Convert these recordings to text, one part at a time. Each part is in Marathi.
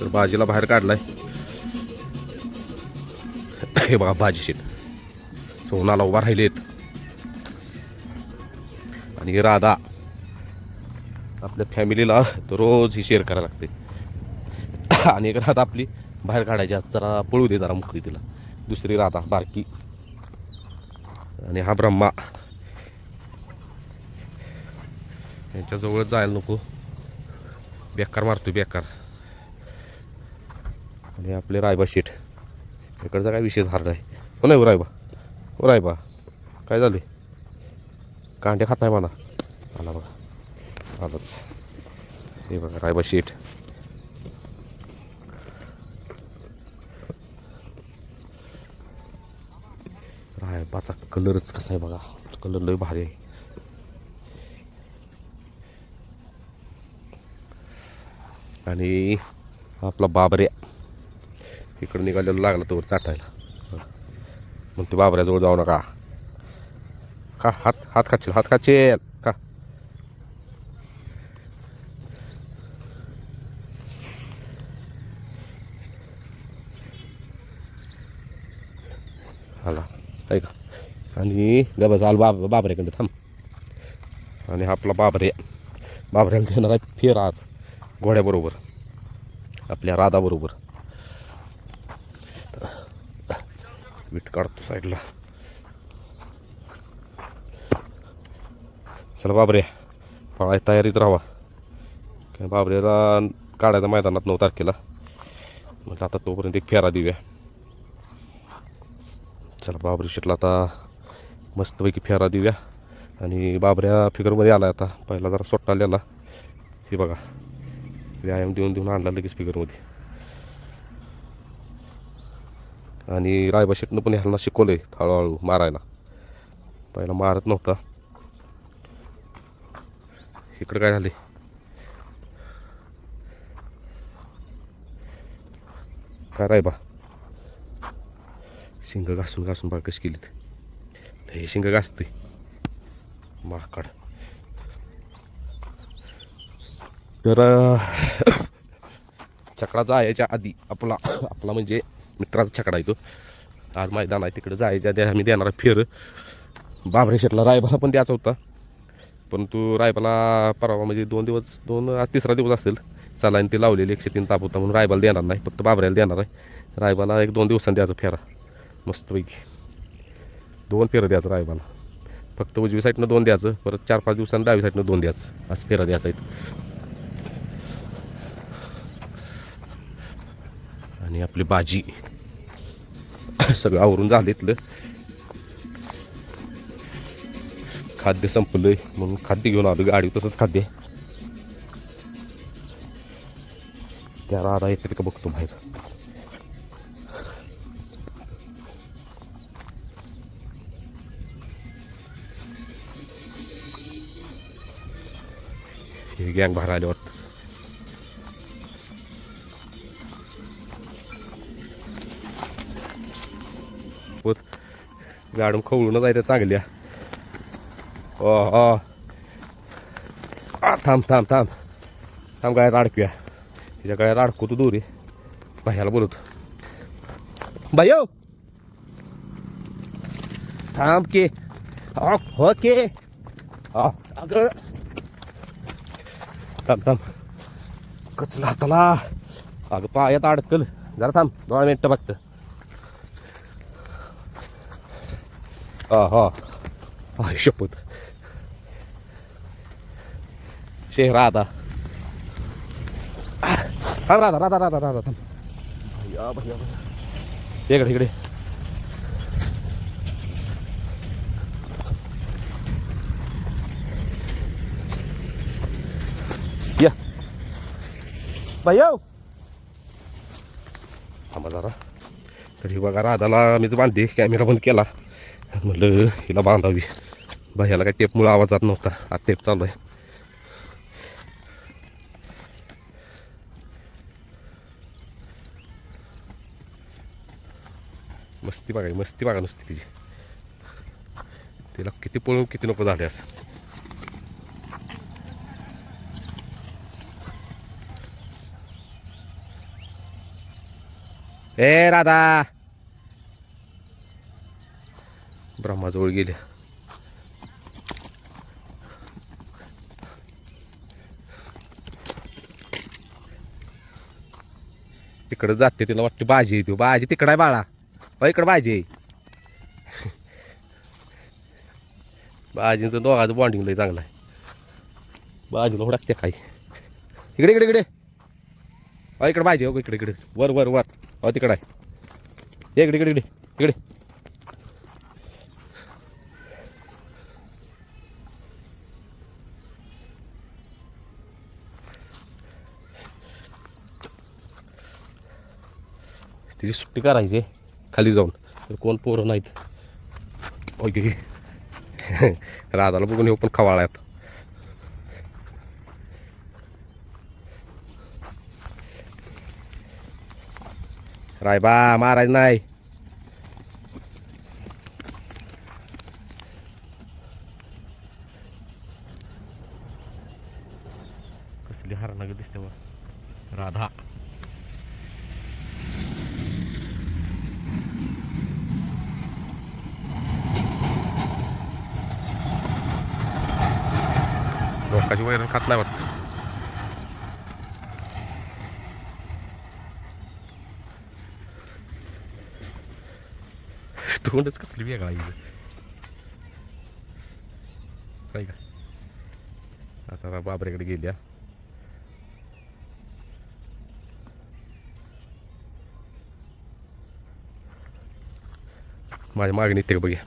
तर भाजीला बाहेर काढलाय. हे बघा भाजी शेत सोनाला उभा राहिलेत. आणि राधा आपल्या फॅमिलीला रोज ही शेअर करायला लागते. आणि एक राधा आपली बाहेर काढायची. जरा पळू दे जरा मुकली तिला. दुसरी राधा बारकी. आणि हा ब्रह्मा. यांच्याजवळ जायला नको. बेकार मारतो बेकार. आणि आपले रायबा शेठ. इकडचा काय विशेष झाला आहे हो नाही हो रायबा. हो रायबा. काय झाले कांडे खात नाही मला. आला बघा. आलंच. हे बघा रायबा शेठ. रायबाचा कलरच कसा आहे बघा. कलर लय भारी आहे. आणि आपला बाबऱ्या. इकडं निघालेला लागला तोवर चाटायला. मग ते बाबऱ्याजवळ जाऊ नका. का? हात हात खाचेल हात खाचेल. का? आला ऐका. आणि गबस आल बाब बाबऱ्याकडे थांब. आणि आपला बाबरे बाबऱ्याला देणार आहे फेर आज घोड्याबरोबर आपल्या राधाबरोबर. वीट काढतो साईडला चला बाबरे पळाय तयारीत राहावा काय बाबरेला काढायचा मैदानात नऊ तारखेला म्हटलं आता तोपर्यंत एक फेरा देऊया चला बाबरी शेटला आता मस्तपैकी फेरा देऊया आणि बाबऱ्या फिगरमध्ये आला आता पहिला जरा सोट्टा आलेला हे बघा व्यायाम देऊन देऊन आणला लगेच फिगरमध्ये आणि रायबा शेटनं पण ह्याला शिकवलं आहे हळूहळू मारायला. पहिला मारत नव्हता. इकडं काय झाले काय रायबा? शिंग घासून घासून बा कशी केली ते हे शिंग घासते माकड. तर चकडा जायच्या आधी आपला आपला म्हणजे मित्राचा छकडा येतो. आज मैदान आहे तिकडे जायच्या द्या आम्ही देणार फेर. बाबरे शेटला रायबाला पण द्यायचा होता. परंतु रायबाला परवा म्हणजे दोन दिवस दोन आज तिसरा दिवस असेल. चालायन ते लावलेली एकशे तीन ताप होता म्हणून रायबाला देणार नाही फक्त बाबऱ्याला देणार आहे. रायबाला एक दोन दिवसांनी द्यायचं फेरा. मस्तपैकी. दोन फेरं द्यायचं रायबाला. फक्त उजवी साईडनं दोन द्यायचं परत चार पाच दिवसांनी डावी साईडनं दोन द्यायचं. असं फेरा द्यायचा आहे आणि आपली भाजी. सगळं आवरून झालं इथलं. खाद्य संपलंय म्हणून खाद्य घेऊन आलो गाडी तसंच खाद्य. आहे. त्या राधा येते का बघतो बाहेर. हे गँग बाहेर आल्यावर मॅडम खवळूनच आहे त्या चांगल्या. ओ ओ थांब थांब थांब. थांब गळ्यात अडकूया. तिच्या गळ्यात अडकू तू दोरी. बाह्याला बोलत बाय थांब के. अ, हो के. अग अगं. थांब थांब. कचला हाताला अगं पायात अडकल. जरा थांब. दोन मिनटं बघतं हा हा आय शपथ शेह राधा थांब राधा राधा राधा राधा थांब भैया भैया भैया इकडे इकडे या भैया थांबा जरा तर ही बघा राधाला मीच बांधते कॅमेरा बंद केला म्हटलं हिला बांधावी. बाह्याला काय टेपमुळं आवाज जात नव्हता. आता टेप चालू आहे. मस्ती बघा मस्ती बघा नुसती तिची. तिला किती पळून किती नको झाले असं. ए राधा! ब्रह्माजवळ गेल्या तिकडं जाते तिला वाटते बाजी येते बाजी तिकडं आहे बाळा. अ इकडं बाजी आहे. बाजींचं दोघांचं बॉन्डिंग लय चांगलं आहे. बाजूला हुडकते काय? इकडे इकडे इकडे. अ इकडे बाजी हो इकडे इकडे. वर वर वर. अ तिकडं आहे. इकडे इकडे इकडे इकडे. तिची सुट्टी करायची खाली जाऊन. तर कोण पोरं नाहीत. ओके राधाला बघून येऊ पण खवाळ्यात. रायबा महाराज नाही कसली हरणं दिसते वर राधा लोकांची वैरण खात नाही वाटत. तोंडच कसली वेगळा आहे का? आता बाबऱ्याकडे गेल्या. माझ्या मागणी ते बघ्या.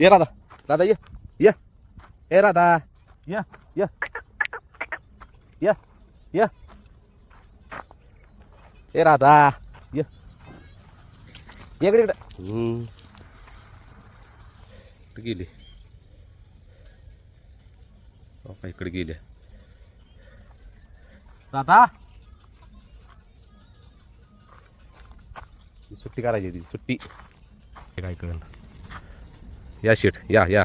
ये राधा. राधा ये. ये. ए राधा. या या या या ए राधा ये ये इकडे इकडे हम्म. कुठे गेली हो का इकडे गेल्या राधा ती सुट्टी करायची ती सुट्टी हे काय कळलं या शेट या या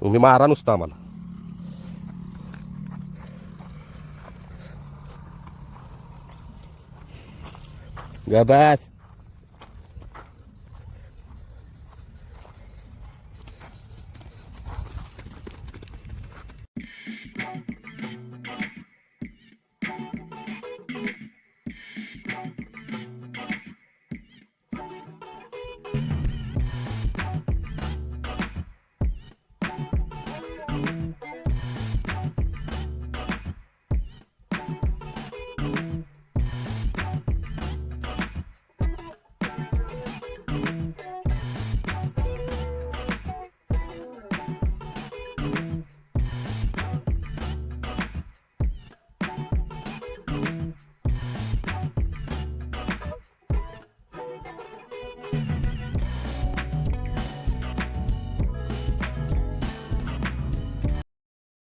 तुम्ही मारा नुसतं आम्हाला ग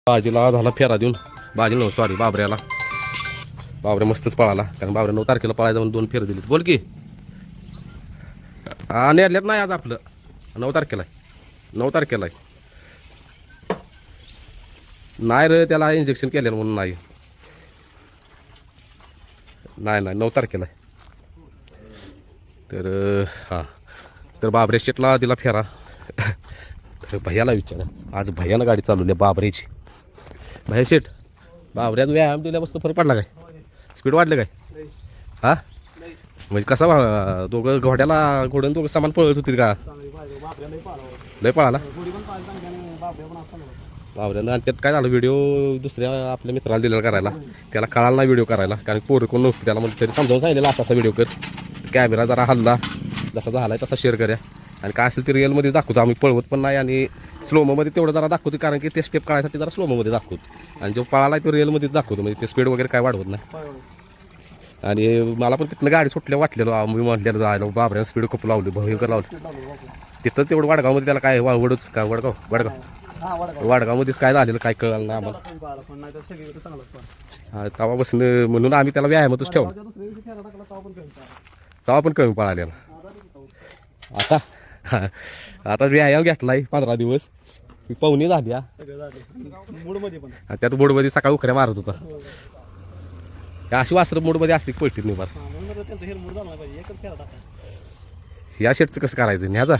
बाजीला झाला फेरा देऊन. बाजी नऊ सॉरी बाबऱ्याला. बाबऱ्या मस्तच पळाला. कारण बाबऱ्या नऊ तारखेला पळायला जाऊन दोन फेर दिलीत. बोल की. नेरल्यात नाही आज आपलं. नऊ तारखेला आहे. नऊ तारखेला आहे. नाही रे त्याला इंजेक्शन केलेलं म्हणून नाही. नाही नाही नऊ तारखेला आहे. तर हां. तर बाबऱ्या शेटला दिला फेरा. तर भैयाला विचारा. आज भैयानं गाडी चालवली आहे बाबऱ्याची. भैया शेट बाबऱ्यात व्यायाम दिल्यापासून फरक पडला काय? स्पीड वाढलं काय? हा? म्हणजे कसा दोघं घोड्याला घोड्यानं दोघं सामान पळत होतील का? लय पळाला? बाबऱ्यानं आणि त्यात काय झालं? व्हिडिओ दुसऱ्या आपल्या मित्राला दिलेला करायला. त्याला कळाला नाही व्हिडिओ करायला. कारण पोरं कोण नव्हतं त्याला म्हणजे तरी समजावून सांगितलेला असा असा व्हिडिओ कर. कॅमेरा जरा हल्ला. जसा झालाय तसा शेअर करा. आणि काय असेल ते रिअलमध्ये दाखवतो. आम्ही पळवत पण नाही आणि स्लोमोमध्ये तेवढं जरा दाखवतो कारण की ते स्टेप काढायसाठी जरा स्लोमोमध्ये दाखवतो. आणि जो पळाला तो रिअलमध्येच दाखवतो म्हणजे ते स्पीड वगैरे काय वाढवत नाही. आणि मला पण तिथनं गाडी सुटल्या वाटलेलो मी म्हटलेलं जायला बाबऱ्या स्पीड खूप लावली भयंकर लावली. तिथं तेवढं वाडगावमध्ये त्याला काय वा- वडूच काय वडगाव वडगाव? वाडगावमध्येच काय झालेलं काय कळलं नाही आम्हाला. हा, तेव्हापासून म्हणून आम्ही त्याला व्यायामातच ठेवलं. तेव्हा पण कमी पळालेला. आता आता व्यायाम घेतलाय पंधरा दिवस. ही पाहुणी झाली हा. मूडमध्ये पण. आणि त्यात सकाळी उखऱ्या मारत होता. या अशी वासर मोडमध्ये असली की पळतील नाही बरं. हा, म्हणून तर त्यांचं हेल्मेट झालं नाही पाहिजे. एकच फेरा टाका या शेटचं कसं करायचं? न्याजा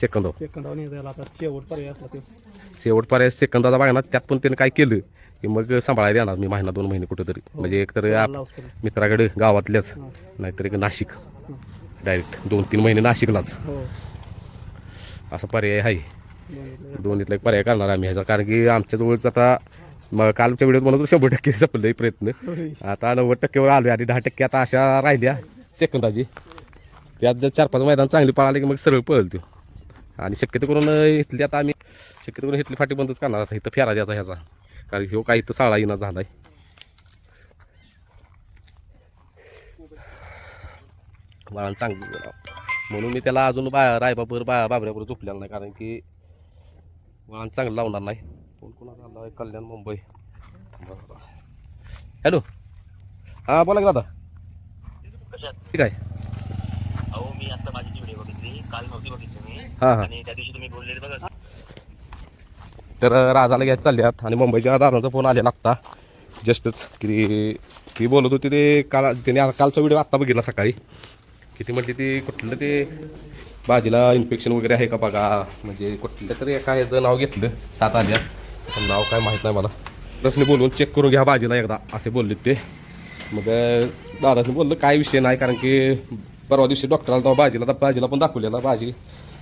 सेकंद सेकंदावर नाही जायला आता शेवट पर्याय असला ते. शेवट पर्याय सेकंदाचा बघा ना त्यात पण त्याने काय केलं की मग सांभाळायला येणार मी महिना दोन महिने कुठेतरी. म्हणजे एक तर आप-. मित्राकडे गावातल्याच नाहीतर एक नाशिक. डायरेक्ट दोन तीन महिने नाशिकलाच. हो. असा पर्याय आहे. दोन्हीतला एक पर्याय करणार आम्ही ह्याचा कारण की आमच्या जवळच आता मग कालच्या व्हिडिओत म्हणत होतो शंभर टक्के संपलं प्रयत्न. आता नव्वद टक्केवर आलो आणि दहा टक्के आता अशा राहिल्या सेकंदाची. त्यात जर चार पाच मैदान चांगली पळाली की मग सरळ पळल तो आणि शक्यतो करून इथली आता आम्ही शक्यतो करून इथली फाटी बंदच करणार. आता इथं फेरा द्यायचा ह्याचा. कारण ह्यो काही इथं साळा येणार झालाय. बाळान चांगली. म्हणून मी त्याला अजून बा रायबाबर बा बाबऱ्यावर झोपलेला नाही. कारण की बाळान चांगलं लावणार नाही. कोण कोणाला आला कल्याण मुंबई. हॅलो. हां बोला की दादा. ठीक आहे. अहो मी आता माझी व्हिडिओ बघितली. काल नव्हती बघितली मी. हां हां. आणि त्या दिवशी तुम्ही बोललेले बघा. तर राजाला घ्यायला चालल्यात. आणि मुंबईच्या दादांचा फोन आलेला आत्ता. जस्टच की ती बोलत होती ते काल त्याने कालचा व्हिडिओ आत्ता बघितला सकाळी. किती म्हटली ती? कुठलं ते? भाजीला इन्फेक्शन वगैरे आहे का बघा? म्हणजे कुठलं तरी एका ह्याचं नाव घेतलं सात आल्या पण नाव काय माहीत नाही मला. रसने बोलवून चेक करून घ्या भाजीला एकदा असे बोलले ते. मग दादाने बोललं काय विषय नाही कारण की परवा दिवशी डॉक्टरला तेव्हा भाजीला तर भाजीला पण दाखवलेला भाजी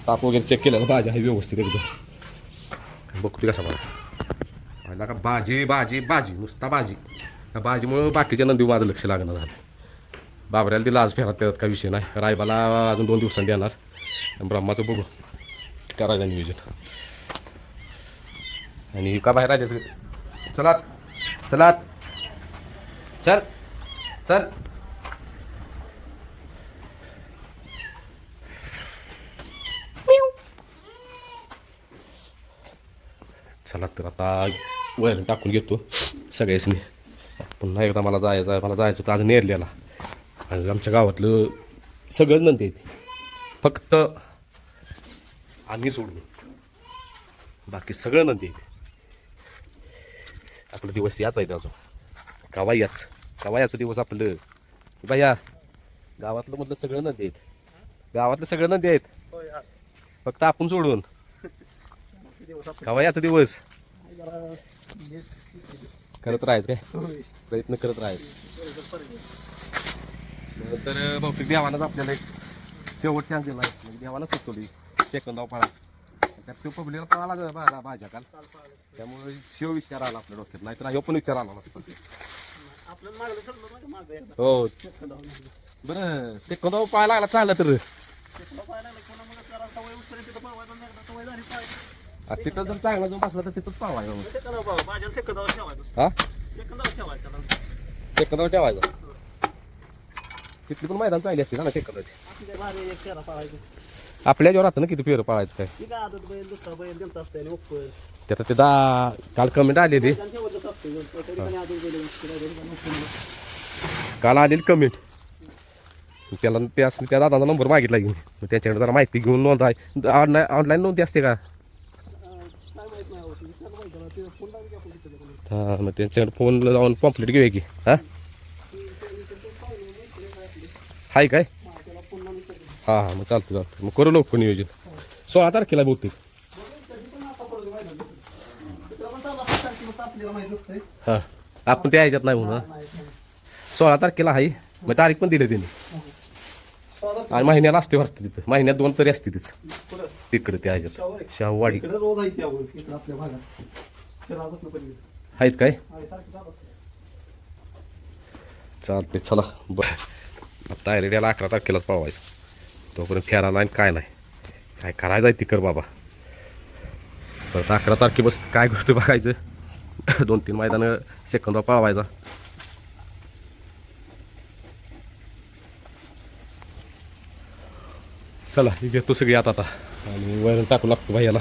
ताप वगैरे चेक केलेला भाजी आहे व्यवस्थित एकदम. बघतो कसा मला पाहिला का भाजी भाजी भाजी नुसता भाजी त्या भाजीमुळं बाकीच्या नंदी माझं लक्ष लागणार झालं बाबऱ्याला दिला आज फेरात त्यात काही विषय नाही. रायबाला अजून दोन दिवसांनी देणार. ब्रह्माचं बघू. करायचं नियोजन. आणि का बाहेर राहायचं चला चला चल. चल. चला तर आता वैरण टाकून घेतो सगळ्यासनी. पुन्हा एकदा मला जायचं आहे मला जायचं होतं आज नेरल्याला. आज आमच्या गावातलं सगळं आहेत फक्त आम्ही सोडून बाकी सगळं नंदी आपला दिवस याच आहे अजून कवा याच. कवा याचा दिवस आपलं. बाया गावातलं मधलं सगळं नंदी आहेत. गावातलं सगळं नंदी आहेत. फक्त आपण सोडून. कवा याचा दिवस. करत राहायचं काय. प्रयत्न करत राहायचं. तर बहुतेक देवानंच आपल्याला एक शेवट चान्स दिला आहे म्हणजे देवानं सेकंदाव पळा त्यात तो पब्लिकला पळाला लागला भाजा भाज्या काल त्यामुळे शिव विचार आला आपल्या डोक्यात नाहीतर ह्यो पण विचार आला नसता हो. बरं सेकंदाव पळायला लागला चाललं तर पाहायला तिथं जर चांगला जर बसला तर तिथंच मग. सेकंदावर ठेवायचं. हा. सेकंदावर ठेवायचा तिथली पण मैदान चांगली असते ना फेरा पाहायचा. आपल्या जेव्हा राहतं ना किती फेरं पळायचं काय उप्पर. त्यात ते दा काल कमेंट आलेली. काल आलेली कमेंट त्याला ते असं त्या दादाचा नंबर मागितला की मग त्याच्याकडे जरा माहिती घेऊन नोंद आहे ऑनलाईन ऑनलाईन नोंदी असते का. ते. हां मग त्यांच्याकडे फोन लावून पॉम्प्लेट घेऊया की हां हाय काय. हां हां मग चालतं चालतं मग करू लवकर नियोजन सोळा तारखेला बहुतेक. हां आपण त्या ह्याच्यात नाही म्हणून. सोळा तारखेला आहे मग तारीख पण दिली त्यांनी. आणि महिन्याला असते वाटतं तिथं महिन्यात दोन तरी असते तिथं. तिकडे त्या ह्याच्यात शाहूवाडी. शाहूवाडी इकडे रोज आहे त्यावर इकडे आपल्या भागात शहरापासून पलीकडे. आहेत काय आहे, सारखं चालू असतं. चालते चला. बरं. आता याला अकरा तारखेलाच पळवायचं तोपर्यंत फेरा नाही काय नाही. काय करायचं आहे ती कर बाबा. परत अकरा तारखे बस काय गोष्टी बघायचं? दोन तीन मैदानं सेकंदवर पळवायचा चला ही घेतो सगळी आता आता. आणि वैरण टाकू लागतो भाई याला